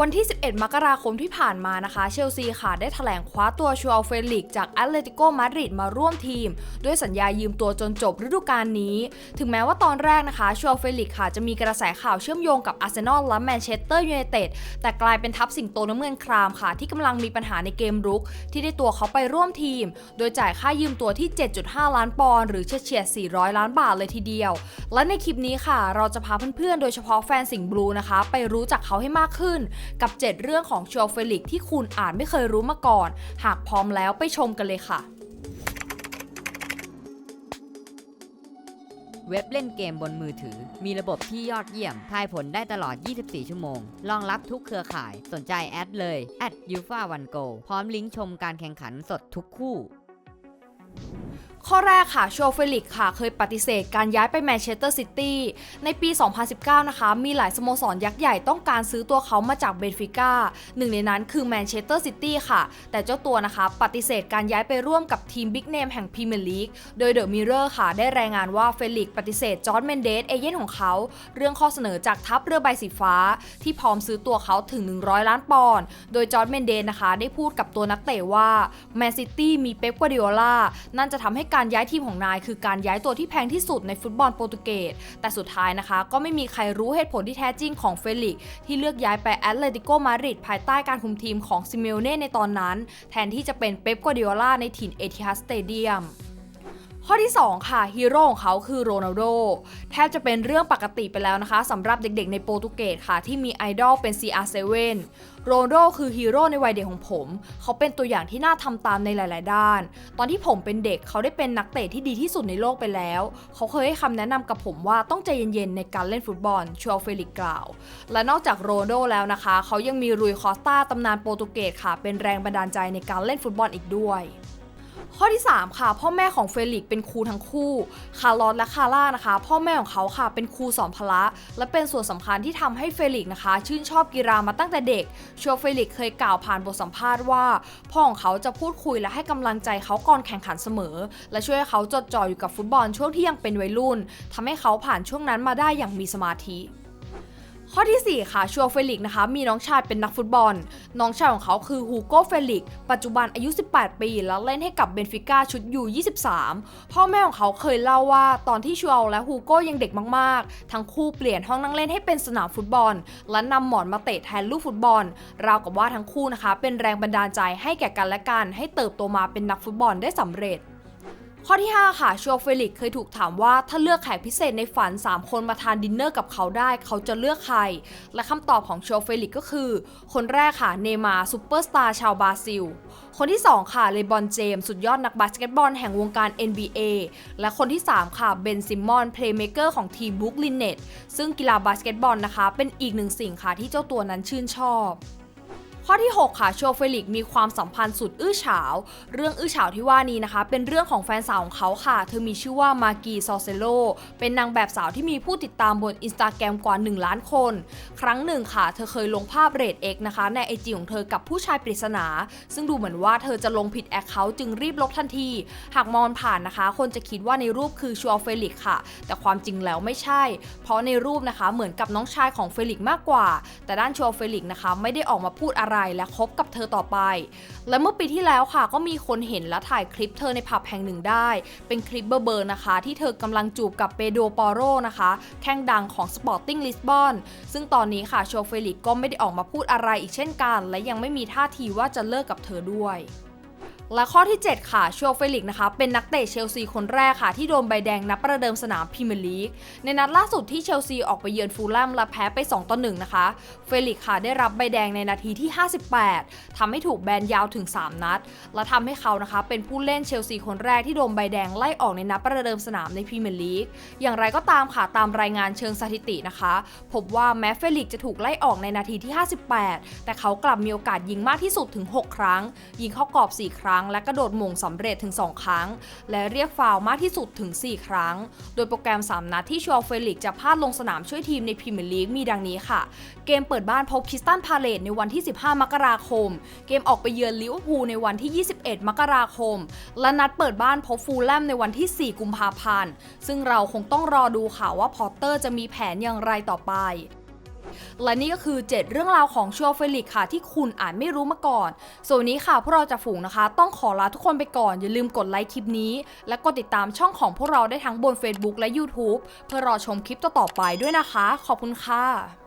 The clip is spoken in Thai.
วันที่ 11 มกราคมที่ผ่านมานะคะ เชลซีค่ะได้แถลงคว้าตัวชัวเฟลิกจากแอตเลติโกมาดริดมาร่วมทีม ด้วยสัญญายืมตัวจนจบฤดูกาลนี้ ถึงแม้ว่าตอนแรกนะคะชัวเฟลิกค่ะจะมีกระแสข่าวเชื่อมโยงกับอาร์เซนอลและแมนเชสเตอร์ยูไนเต็ดแต่กลายเป็นทัพสิงโตน้ำเงินครามค่ะ ที่กำลังมีปัญหาในเกมรุก ที่ได้ตัวเขาไปร่วมทีม โดยจ่ายค่ายืมตัวที่ 7.5 ล้านปอนด์หรือเฉียดๆ400 ล้านบาทเลยทีเดียว และในคลิปนี้ค่ะ เราจะพาเพื่อนๆ โดยเฉพาะแฟนสิงห์บลูนะคะ ไปรู้จักเขาให้มากขึ้นกับ 7 เรื่องของชัวเฟลิกที่คุณอาจไม่เคยรู้มาก่อน หากพร้อมแล้วไปชมกันเลยค่ะ เว็บเล่นเกมบนมือถือ มีระบบที่ยอดเยี่ยม ทายผลได้ตลอด 24 ชั่วโมง รองรับทุกเครือข่าย สนใจแอดเลยแอดยูฟาวันโกพร้อมลิงก์ชมการแข่งขันสดทุกคู่ ข้อแรกค่ะโชเฟลิกค่ะ เคยปฏิเสธการย้ายไปแมนเชสเตอร์ซิตี้ในปี 2019 นะคะ มีหลายสโมสรยักษ์ใหญ่ต้องการซื้อตัวเขามาจากเบนฟิก้าหนึ่งในนั้นคือแมนเชสเตอร์ซิตี้ค่ะ แต่เจ้าตัวนะคะปฏิเสธการย้ายไปร่วมกับทีมบิ๊กเนมแห่งพรีเมียร์ลีกโดยเดอะมิเรอร์ค่ะ ได้รายงานว่าเฟลิกปฏิเสธจอร์ดเมนเดสเอเย่นของเขา เรื่องข้อเสนอจากทัพเรือใบสีฟ้า ที่พร้อมซื้อตัวเขาถึง 100 ล้านปอนด์โดยจอร์ดเมนเดสนะคะ ได้พูดกับตัวนักเตะว่าแมนซิตี้มีเป๊ปกัวดิโอลานั่นจะทำให้การย้ายทีมของนายคือการย้ายตัวที่แพงที่สุดในฟุตบอลโปรตุเกส แต่สุดท้ายนะคะ ก็ไม่มีใครรู้เหตุผลที่แท้จริงของเฟลิกซ์ที่เลือกย้ายไปแอตเลติโกมาดริดภายใต้การคุมทีมของซิเมโอเน่ในตอนนั้น แทนที่จะเป็นเป๊ปกัวดิโอลาในถิ่นเอทิฮัสสเตเดียม ข้อที่ 2 ค่ะฮีโร่ของเขาคือโรนัลโดแทบจะเป็นเรื่องปกติไปแล้วนะคะสำหรับเด็กๆในโปรตุเกสค่ะ ที่มีไอดอลเป็น CR7 โรนัลโดคือฮีโร่ในวัยเด็กของผม เขาเป็นตัวอย่างที่น่าทำตามในหลาย ๆ ด้าน ตอนที่ผมเป็นเด็กเขาได้เป็นนักเตะที่ดีที่สุดในโลกไปแล้ว เขาเคยให้คำแนะนำกับผมว่าต้องใจเย็น ๆ ในการเล่นฟุตบอลชัวเฟลิกกล่าว และนอกจากโรนัลโดแล้วนะคะ เขายังมีรุยคอสตาตำนานโปรตุเกสค่ะ เป็นแรงบันดาลใจในการเล่นฟุตบอลอีกด้วย ข้อที่ 3 ค่ะ พ่อแม่ของเฟลิกเป็นครูทั้งคู่ คาร์ลอสและคาร่านะคะ พ่อแม่ของเขาค่ะ เป็นครูสอนพละ และเป็นส่วนสำคัญที่ทำให้เฟลิกนะคะ ชื่นชอบกีฬามาตั้งแต่เด็กชัวเฟลิกเคยกล่าวผ่านบทสัมภาษณ์ว่า พ่อของเขาจะพูดคุยและให้กำลังใจเขาก่อนแข่งขันเสมอ และช่วยให้เขาจดจ่ออยู่กับฟุตบอลช่วงที่ยังเป็นวัยรุ่นทำให้เขาผ่านช่วงนั้นมาได้อย่างมีสมาธิ ข้อที่ 4 ค่ะชัวเฟลิกนะคะ มีน้องชายเป็นนักฟุตบอล น้องชายของเขาคือฮูโก้เฟลิกปัจจุบันอายุ 18 ปี แล้วเล่นให้กับเบนฟิก้าชุดยู23 พ่อแม่ของเขาเคยเล่าว่า ตอนที่ชัวและฮูโก้ยังเด็กมากๆ ทั้งคู่เปลี่ยนห้องนั่งเล่นให้เป็นสนามฟุตบอล และนำหมอนมาเตะแทนลูกฟุตบอล ราวกับว่าทั้งคู่นะคะ เป็นแรงบันดาลใจให้แก่กันและกันให้เติบโตมาเป็นนักฟุตบอลได้สำเร็จ ข้อที่ 5 ค่ะชัวเฟลิกเคยถูกถามว่าถ้าเลือกแขกพิเศษในฝัน 3 คนมาทานดินเนอร์กับเขาได้ เขาจะเลือกใคร และคำตอบของชัวเฟลิกก็คือ คนแรกค่ะเนมาซูเปอร์สตาร์ชาวบราซิล คนที่ 2 ค่ะเลบอนเจมสุดยอดนักบาสเกตบอลแห่งวงการ NBA และคนที่ 3 ค่ะเบนซิมอนเพลย์เมเกอร์ของทีมบุ๊กลินเนตซึ่งกีฬาบาสเกตบอลนะคะ เป็นอีกหนึ่งสิ่งค่ะที่เจ้าตัวนั้นชื่นชอบ ข้อที่ 6 ค่ะโชเฟลิกมีความสัมพันธ์สุดอื้อฉาว เรื่องอื้อฉาวที่ว่านี้นะคะ เป็นเรื่องของแฟนสาวของเขาค่ะ เธอมีชื่อว่ามากีซอเซโล เป็นนางแบบสาวที่มีผู้ติดตามบนอินสตาแกรมกว่า 1 ล้านคน ครั้งหนึ่งค่ะ เธอเคยลงภาพเรทเอ็กนะคะ ในไอจีของเธอกับผู้ชายปริศนา ซึ่งดูเหมือนว่าเธอจะลงผิดแอคเคาท์จึงรีบลบทันที หากมองผ่านนะคะ คนจะคิดว่าในรูปคือชัวเฟลิกค่ะ แต่ความจริงแล้วไม่ใช่ เพราะในรูปนะคะเหมือนกับน้องชายของเฟลิกมากกว่า แต่ด้านชัวเฟลิกนะคะไม่ได้ออกมาพูดอะไรและคบกับเธอต่อไป และเมื่อปีที่แล้วค่ะก็มีคนเห็นและถ่ายคลิปเธอในผับแห่งหนึ่งได้ เป็นคลิปเบอร์เบิร์นะคะ ที่เธอกำลังจูบกับเปโดปอโรนะคะ แข้งดังของสปอร์ติ้งลิสบอนซึ่งตอนนี้ค่ะโชเฟลิกก็ไม่ได้ออกมาพูดอะไรอีกเช่นกัน และยังไม่มีท่าทีว่าจะเลิกกับเธอด้วย และข้อที่ 7 ค่ะชัวเฟลิกนะคะ เป็นนักเตะเชลซีคนแรกค่ะ ที่โดนใบแดงนับประเดิมสนามพรีเมียร์ลีก ในนัดล่าสุดที่เชลซีออกไปเยือนฟูลแลมและแพ้ไป 2 ต่อ 1 นะคะ เฟลิกค่ะได้รับใบแดงในนาทีที่ 58ทำให้ถูกแบนยาวถึง 3 นัด และทำให้เขานะคะ เป็นผู้เล่นเชลซีคนแรกที่โดนใบแดงไล่ออกในนัดประเดิมสนามในพรีเมียร์ลีก อย่างไรก็ตามค่ะตามรายงานเชิงสถิตินะคะ พบว่าแม้เฟลิกจะถูกไล่ออกในนาทีที่ 58 แต่เขากลับมีโอกาสยิงมากที่สุดถึง 6 ครั้ง ยิงเข้ากรอบ 4 ครั้งและกระโดดหม่งสำเร็จถึง 2 ครั้ง และเรียกฟาวมากที่สุดถึง 4 ครั้ง โดยโปรแกรม 3 นัดที่ชัวเฟลิกจะพลาดลงสนามช่วยทีมในพรีเมียร์ลีกมีดังนี้ค่ะ เกมเปิดบ้านพบคริสตันพาเลตในวันที่ 15 มกราคม เกมออกไปเยือนลิเวอร์พูลในวันที่ 21 มกราคม และนัดเปิดบ้านพบฟูลแลมในวันที่ 4 กุมภาพันธ์ ซึ่งเราคงต้องรอดูค่ะว่าพอตเตอร์จะมีแผนอย่างไรต่อไป และนี่ก็คือ 7 เรื่องราวของชัวเฟลิกค่ะที่คุณอาจไม่รู้มาก่อน ส่วนนนี้ค่ะพวกเราจะฝูงนะคะ ต้องขอลาทุกคนไปก่อน อย่าลืมกดไลค์คลิปนี้ และกดติดตามช่องของพวกเราได้ทั้งบน Facebook และ YouTube เพื่อรอชมคลิปต่อๆไปด้วยนะคะ ขอบคุณค่ะ